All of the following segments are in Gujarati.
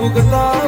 ઉગતા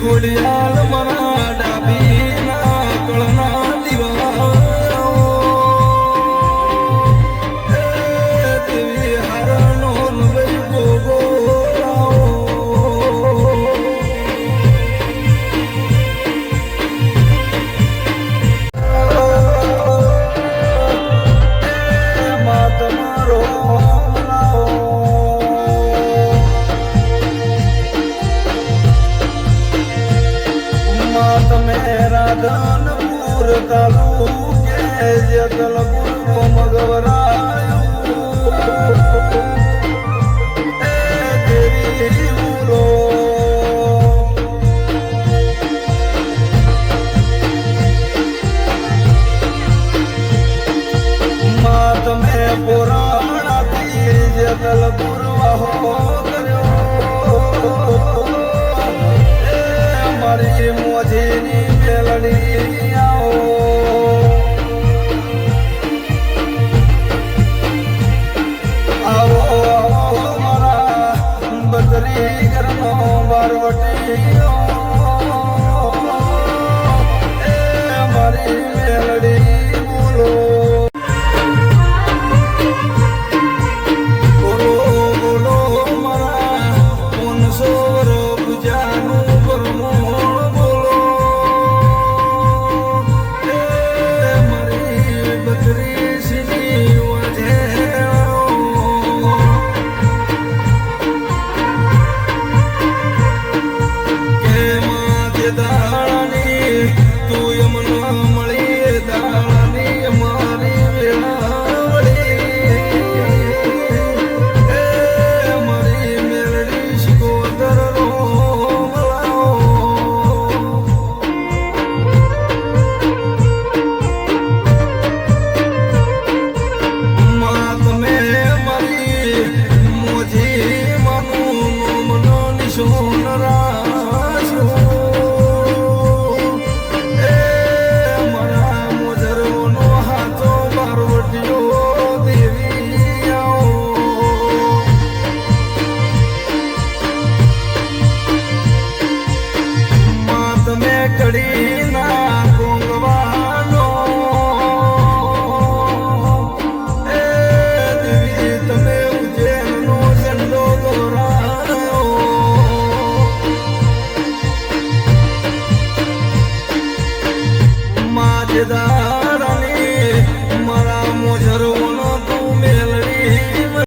ગુડિયાલ મરા ધનપુર તાલુકે જતલપુર મગવરાયું જગલપુર વાહો કર્યો મારી મોજીની વળી આવો. આવો મારા બદરી ઘરનો તું યમુના મળીએ દાળ da